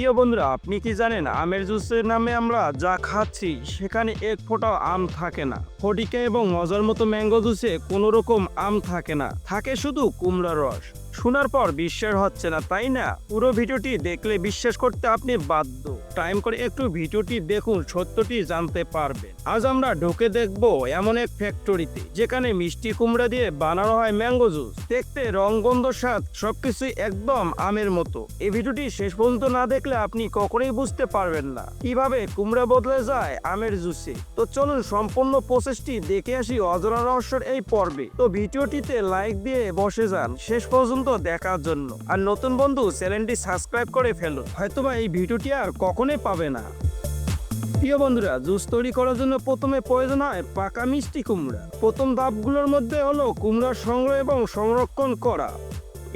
প্রিয় বন্ধুরা, আপনি কি জানেন আমের জুসের নামে আমরা যা খাচ্ছি, সেখানে এক ফোঁটাও আম থাকে না। ফটিকা এবং মজার মতো ম্যাঙ্গো জুসে কোনো রকম আম থাকে না। থাকে শুধু কুমড়ার রস। শোনার পর বিশ্বাস হচ্ছে না, তাই না? পুরো ভিডিওটি দেখলে বিশ্বাস করতে আপনি বাধ্য। টাইম করে একটু ভিডিওটি দেখুন, সত্যটি জানতে পারবেন। আজ আমরা ঢুকে দেখব এমন এক ফ্যাক্টরিতে যেখানে মিষ্টি কুমড়া দিয়ে বানানো হয় ম্যাঙ্গো জুস দেখতে রং, গন্ধ, স্বাদ সবকিছুই একদম আমের মতো। এই ভিডিওটি শেষ পর্যন্ত না দেখলে আপনি কখনোই বুঝতে পারবেন না কীভাবে কুমড়া বদলে যায় আমের জুসে তো চলুন সম্পূর্ণ প্রসেসটি দেখে আসি অজরা রহস্যের এই পর্বে। তো ভিডিওটিতে লাইক দিয়ে বসে যান শেষ পর্যন্ত দেখার জন্য। আর নতুন বন্ধু চ্যানেলটি সাবস্ক্রাইব করে ফেলুন। হয়তোবা এই ভিডিওটি আর কখনোই পাবে না। প্রিয় বন্ধুরা, জুস তৈরি করার জন্য প্রথমে প্রয়োজন হয় পাকা মিষ্টি কুমড়া। প্রথম ধাপগুলোর মধ্যে হলো কুমড়া সংগ্রহ এবং সংরক্ষণ করা।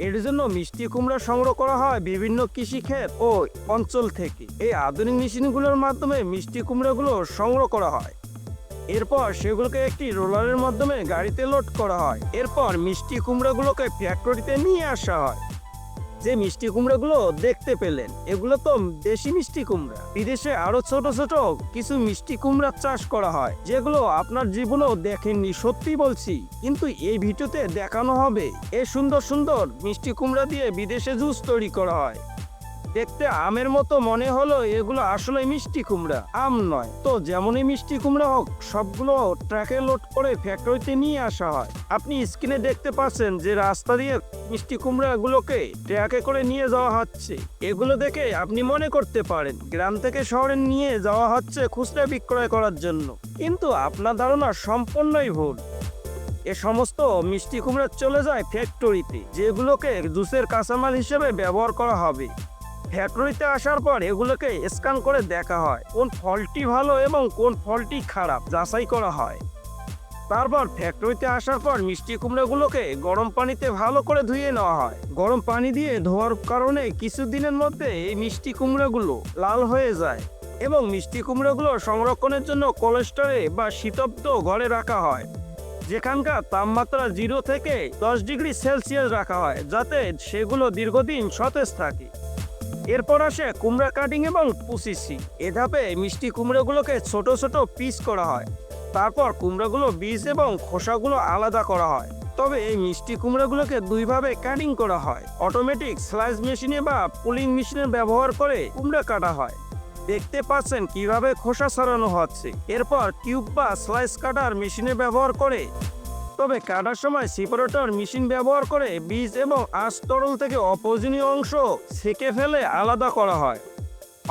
এর জন্য মিষ্টি কুমড়া সংগ্রহ করা হয় বিভিন্ন কৃষিক্ষেত ও অঞ্চল থেকে। এই আধুনিক মেশিনগুলোর মাধ্যমে মিষ্টি কুমড়াগুলো সংগ্রহ করা হয়। এরপর সেগুলোকে একটি রোলারের মাধ্যমে গাড়িতে লোড করা হয়। এরপর মিষ্টি কুমড়াগুলোকে ফ্যাক্টরিতে নিয়ে আসা হয়। যে মিষ্টি কুমড়াগুলো দেখতে পেলেন, এগুলো তো দেশি মিষ্টি কুমড়া। বিদেশে আরও ছোট ছোট কিছু মিষ্টি কুমড়া চাষ করা হয়, যেগুলো আপনার জীবনেও দেখেননি, সত্যি বলছি। কিন্তু এই ভিডিওতে দেখানো হবে এ সুন্দর সুন্দর মিষ্টি কুমড়া দিয়ে বিদেশে জুস তৈরি করা হয়। দেখতে আমের মতো মনে হলো এগুলো আসলে মিষ্টি কুমড়া। আম নয়। তো যেমনই মিষ্টি কুমড়া হোক, সবগুলো ট্রাকে লোড করে ফ্যাক্টরিতে নিয়ে আসা হয়। আপনি স্ক্রিনে দেখতে পাচ্ছেন যে রাস্তা দিয়ে মিষ্টি কুমড়াগুলোকে ট্রাকে করে নিয়ে যাওয়া হচ্ছে। এগুলো দেখে আপনি মনে করতে পারেন, গ্রাম থেকে শহরে নিয়ে যাওয়া হচ্ছে খুচরা বিক্রয় করার জন্য। কিন্তু আপনার ধারণা সম্পূর্ণই ভুল। এ সমস্ত মিষ্টি কুমড়া চলে যায় ফ্যাক্টরিতে, যেগুলোকে জুসের কাঁচামাল হিসেবে ব্যবহার করা হবে। ফ্যাক্টরিতে আসার পর এগুলোকে স্ক্যান করে দেখা হয় কোন ফলটি ভালো এবং কোন ফলটি খারাপ যাচাই করা হয়। তারপর ফ্যাক্টরিতে আসার পর মিষ্টি কুমড়াগুলোকে গরম পানিতে ভালো করে ধুয়ে নেওয়া হয়। গরম পানি দিয়ে ধোয়ার কারণে কিছুদিনের মধ্যে এই মিষ্টি কুমড়াগুলো লাল হয়ে যায় এবং মিষ্টি কুমড়াগুলো সংরক্ষণের জন্য কোলেস্টারে বা শীতব্দ ঘরে রাখা হয়। যেখানকার তাপমাত্রা জিরো থেকে দশ ডিগ্রি সেলসিয়াস রাখা হয় যাতে সেগুলো দীর্ঘদিন সতেজ থাকে। এরপর আসে কুমড়া কাটিং এবং পুসিসি এ ধাপে মিষ্টি কুমড়োগুলোকে ছোট ছোট পিস করা হয়। তারপর কুমড়োগুলো বীজ এবং খোসাগুলো আলাদা করা হয়। তবে এই মিষ্টি কুমড়োগুলোকে দুইভাবে কাটিং করা হয়। অটোমেটিক স্লাইস মেশিনে বা পুলিং মেশিনে ব্যবহার করে কুমড়া কাটা হয়। দেখতে পাচ্ছেন কীভাবে খোসা সরানো হচ্ছে। এরপর কিউব বা স্লাইস কাটার মেশিনে ব্যবহার করে তবে কাটার সময় সিপারেটর মেশিন ব্যবহার করে বীজ এবং আঁশ তরল থেকে অপ্রয়োজনীয় অংশ সেকে ফেলে আলাদা করা হয়।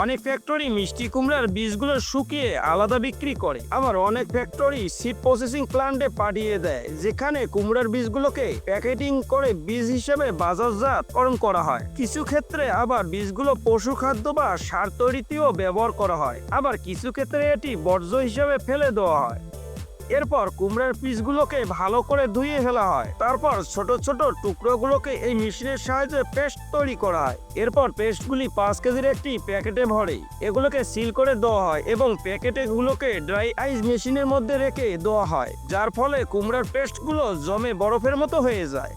অনেক ফ্যাক্টরি মিষ্টি কুমড়ার বীজগুলো শুকিয়ে আলাদা বিক্রি করে। আবার অনেক ফ্যাক্টরি সিড প্রসেসিং প্ল্যান্টে পাঠিয়ে দেয়, যেখানে কুমড়ার বীজগুলোকে প্যাকেটিং করে বীজ হিসেবে বাজারজাতকরণ করা হয়। কিছু ক্ষেত্রে আবার বীজগুলো পশু খাদ্য বা সার তৈরিতেও ব্যবহার করা হয়। আবার কিছু ক্ষেত্রে এটি বর্জ্য হিসেবে ফেলে দেওয়া হয়। এরপর কুমড়ার পিসগুলোকে ভালো করে ধুয়ে ফেলা হয়। তারপর ছোট ছোট টুকরোগুলোকে এই মেশিনের সাহায্যে পেস্ট তৈরি করা হয়। এরপর পেস্টগুলি পাঁচ কেজির একটি প্যাকেটে ভরে এগুলোকে সিল করে দেওয়া হয় এবং প্যাকেটেগুলোকে ড্রাই আইস মেশিনের মধ্যে রেখে দেওয়া হয়, যার ফলে কুমড়ার পেস্টগুলো জমে বরফের মতো হয়ে যায়।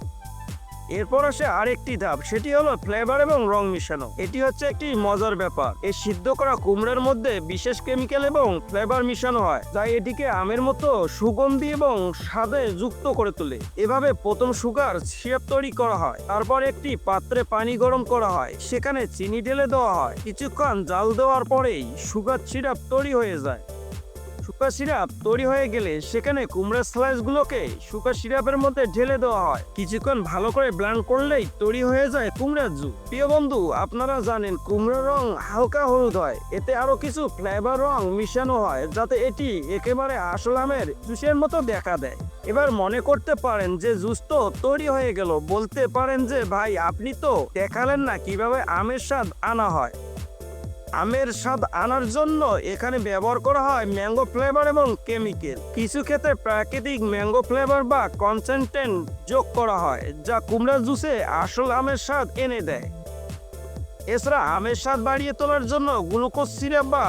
এরপর আসে আরেকটি ধাপ, সেটি হলো ফ্লেভার এবং রং মিশানো। এটি হচ্ছে একটি মজার ব্যাপার। এই সিদ্ধ করা কুমড়ার মধ্যে বিশেষ কেমিক্যাল এবং ফ্লেভার মিশানো হয়, যা এটিকে আমের মতো সুগন্ধি এবং স্বাদে যুক্ত করে তোলে। এভাবে প্রথম সুগার সিরাপ তৈরি করা হয়, তারপর একটি পাত্রে পানি গরম করা হয়, সেখানে চিনি ঢেলে দেওয়া হয়। কিছুক্ষণ জাল দেওয়ার পরেই সুগার সিরাপ তৈরি হয়ে যায়। শুকা সিরাপ তৈরি হয়ে গেলে সেখানে কুমড়ার স্লাইসগুলোকে শুকা সিরাপের মধ্যে ঢেলে দেওয়া হয়। কিছুক্ষণ ভালো করে ব্লান্ড করলেই তৈরি হয়ে যায় কুমড়ার জুস। প্রিয় বন্ধু, আপনারা জানেন কুমড়ার রং হালকা হলুদ হয়। এতে আরও কিছু ফ্লেভার রং মিশানো হয়, যাতে এটি একেবারে আসল আমের জুসের মতো দেখা দেয়। এবার মনে করতে পারেন যে জুস তো তৈরি হয়ে গেল। বলতে পারেন যে, ভাই, আপনি তো দেখালেন না কীভাবে আমের স্বাদ আনা হয়। আমের স্বাদ আনার জন্য এখানে ব্যবহার করা হয় ম্যাঙ্গো ফ্লেভার এবং কেমিক্যাল। কিছু ক্ষেত্রে প্রাকৃতিক ম্যাঙ্গো ফ্লেভার বা কনসেন্ট্রেন্ট যোগ করা হয়, যা কুমড়া জুসে আসল আমের স্বাদ এনে দেয়। এছাড়া আমের স্বাদ বাড়িয়ে তোলার জন্য গ্লুকোজ সিরাপ বা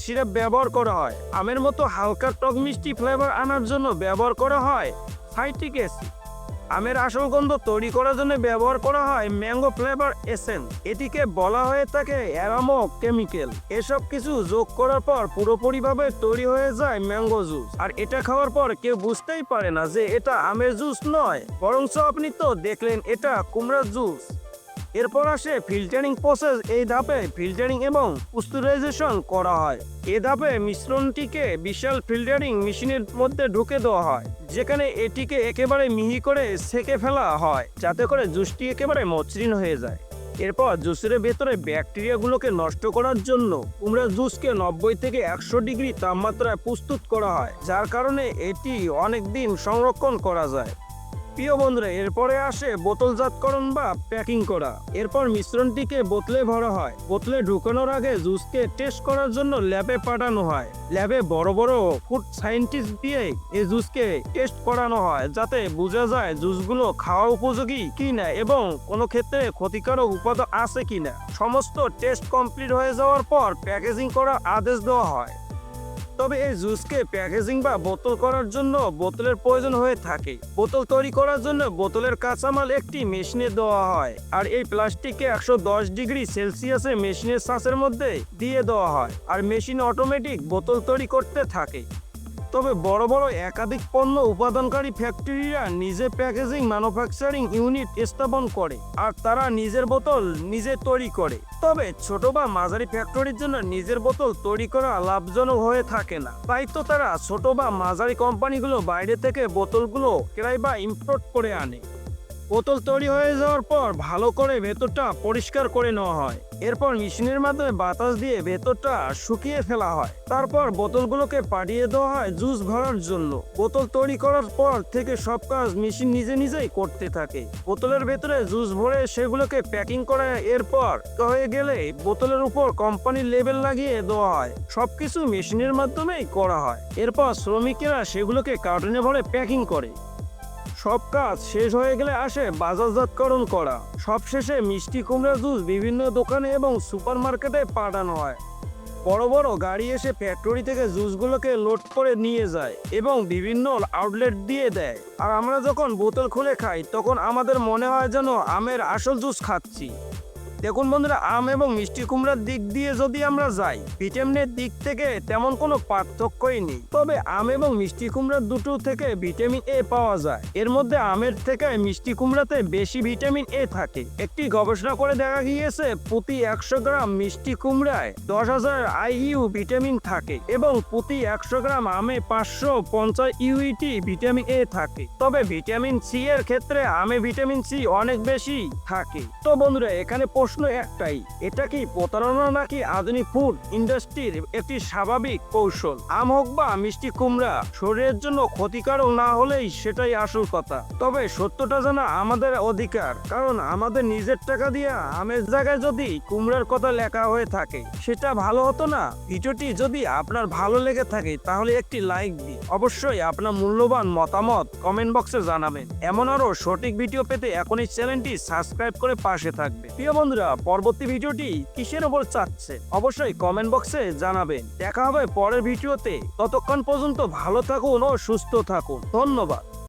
সিরাপ ব্যবহার করা হয়। আমের মতো হালকা টক মিষ্টি ফ্লেভার আনার জন্য ব্যবহার করা হয় সাইট্রিক অ্যাসিড। আমের আসল গন্ধ তৈরি করার জন্য ব্যবহার করা হয় ম্যাঙ্গো ফ্লেভার এসেন এটিকে বলা হয়ে থাকে অ্যারামো কেমিক্যাল। এসব কিছু যোগ করার পর পুরোপুরিভাবে তৈরি হয়ে যায় ম্যাঙ্গো জুস। আর এটা খাওয়ার পর কেউ বুঝতেই পারে না যে এটা আমের জুস নয়। বরঞ্চ আপনি তো দেখলেন এটা কুমড়ার জুস। এরপর আসে ফিল্টারিং প্রসেস এই ধাপে ফিল্টারিং এবং পুস্তুরাইজেশন করা হয়। এ ধাপে মিশ্রণটিকে বিশাল ফিল্টারিং মেশিনের মধ্যে ঢুকে দেওয়া হয়, যেখানে এটিকে একেবারে মিহি করে সেকে ফেলা হয়, যাতে করে জুসটি একেবারে মসৃণ হয়ে যায়। এরপর জুসের ভেতরে ব্যাকটেরিয়াগুলোকে নষ্ট করার জন্য কুমড়ার জুসকে নব্বই থেকে একশো ডিগ্রি তাপমাত্রায় প্রস্তুত করা হয়, যার কারণে এটি অনেক দিন সংরক্ষণ করা যায়। প্রিয় বন্ধুরা, এরপরে আসে বোতলজাতকরণ বা প্যাকিং করা। এরপর মিশ্রণটিকে বোতলে ভরা হয়। বোতলে ঢুকানোর আগে জুসকে টেস্ট করার জন্য ল্যাবে পাঠানো হয়। ল্যাবে বড় বড় ফুড সায়েন্টিস্ট দিয়ে এই জুসকে টেস্ট করানো হয়, যাতে বোঝা যায় জুসগুলো খাওয়া উপযোগী কিনা এবং কোনো ক্ষেত্রে ক্ষতিকারক উপাদান আছে কিনা। সমস্ত টেস্ট কমপ্লিট হয়ে যাওয়ার পর প্যাকেজিং করার আদেশ দেওয়া হয়। তবে এই জুসকে প্যাকেজিং বা বোতল করার জন্য বোতলের প্রয়োজন হয়ে থাকে। বোতল তৈরি করার জন্য বোতলের কাঁচামাল একটি মেশিনে দেওয়া হয় আর এই প্লাস্টিককে একশো দশ ডিগ্রি সেলসিয়াসে মেশিনের শ্বাসের মধ্যে দিয়ে দেওয়া হয়। আর মেশিন অটোমেটিক বোতল তৈরি করতে থাকে। তবে বড় বড় একাধিক পণ্য উপাদানকারী ফ্যাক্টরিরা নিজে প্যাকেজিং, ম্যানুফ্যাকচারিং ইউনিট স্থাপন করে আর তারা নিজের বোতল নিজে তৈরি করে। তবে ছোট বা মাঝারি ফ্যাক্টরির জন্য নিজের বোতল তৈরি করা লাভজনক হয়ে থাকে না। তাই তো তারা ছোট বা মাঝারি কোম্পানিগুলো বাইরে থেকে বোতলগুলো ক্রয় বা ইম্পোর্ট করে আনে। বোতল তৈরি হয়ে যাওয়ার পর ভালো করে ভেতরটা পরিষ্কার করে নেওয়া হয়। এরপর মেশিনের মাধ্যমে বাতাস দিয়ে ভেতরটা শুকিয়ে ফেলা হয়। তারপর বোতলগুলোকে পাঠিয়ে দেওয়া হয় জুস ভরার জন্য। বোতল তৈরি করার পর থেকে সব কাজ মেশিন নিজে নিজেই করতে থাকে। বোতলের ভেতরে জুস ভরে সেগুলোকে প্যাকিং করে এরপর হয়ে গেলে বোতলের উপর কোম্পানির লেবেল লাগিয়ে দেওয়া হয়। সবকিছু মেশিনের মাধ্যমেই করা হয়। এরপর শ্রমিকেরা সেগুলোকে কার্টুনে ভরে প্যাকিং করে। সব কাজ শেষ হয়ে গেলে আসে বাজারজাতকরণ করা। সবশেষে মিষ্টি কুমড়া জুস বিভিন্ন দোকানে এবং সুপার মার্কেটে পাঠানো হয়। বড় বড় গাড়ি এসে ফ্যাক্টরি থেকে জুসগুলোকে লোড করে নিয়ে যায় এবং বিভিন্ন আউটলেট দিয়ে দেয়। আর আমরা যখন বোতল খুলে খাই, তখন আমাদের মনে হয় যেন আমের আসল জুস খাচ্ছি। দেখুন বন্ধুরা, আম এবং মিষ্টি কুমড়ার দিক দিয়ে যদি আমরা যাই, ভিটামিনের দিক থেকে তেমন কোনো পার্থক্যই নেই। তবে আম এবং মিষ্টি কুমড়ার দুটো থেকে ভিটামিন এ পাওয়া যায়। এর মধ্যে আমের থেকে মিষ্টি কুমড়াতে বেশি ভিটামিন এ থাকে। একটি গবেষণা করে দেখা গিয়েছে, প্রতি একশো গ্রাম মিষ্টি কুমড়ায় দশ হাজার আইইউ ভিটামিন থাকে এবং প্রতি একশো গ্রাম আমে পাঁচশো পঞ্চাশ ইউইটি ভিটামিন এ থাকে। তবে ভিটামিন সি এর ক্ষেত্রে আমে ভিটামিন সি অনেক বেশি থাকে। তো বন্ধুরা, এখানে প্রশ্ন একটাই, এটা কি প্রতারণা নাকি আধুনিক ফুড ইন্ডাস্ট্রির একটি স্বাভাবিক কৌশল? আম হোক বা মিষ্টি কুমড়া, শরীরের জন্য ক্ষতিকারক না হলেই সেটাই আসল কথা। তবে সত্যটা জানা আমাদের অধিকার, কারণ আমাদের নিজের টাকা দিয়ে আমের জায়গায় যদি কুমড়ার কথা লেখা হয়ে থাকে, সেটা ভালো হতো না? ভিডিওটি যদি আপনার ভালো লেগে থাকে, তাহলে একটি লাইক দিন। অবশ্যই আপনার মূল্যবান মতামত কমেন্ট বক্সে জানাবেন। এমন আরও সঠিক ভিডিও পেতে এখনই চ্যানেলটি সাবস্ক্রাইব করে পাশে থাকবে। প্রিয় বন্ধুরা, পরবর্তী ভিডিওটি কিসের ওপর চাচ্ছে? অবশ্যই কমেন্ট বক্সে জানাবেন। দেখা হবে পরের ভিডিওতে। ততক্ষণ পর্যন্ত ভালো থাকুন ও সুস্থ থাকুন। ধন্যবাদ।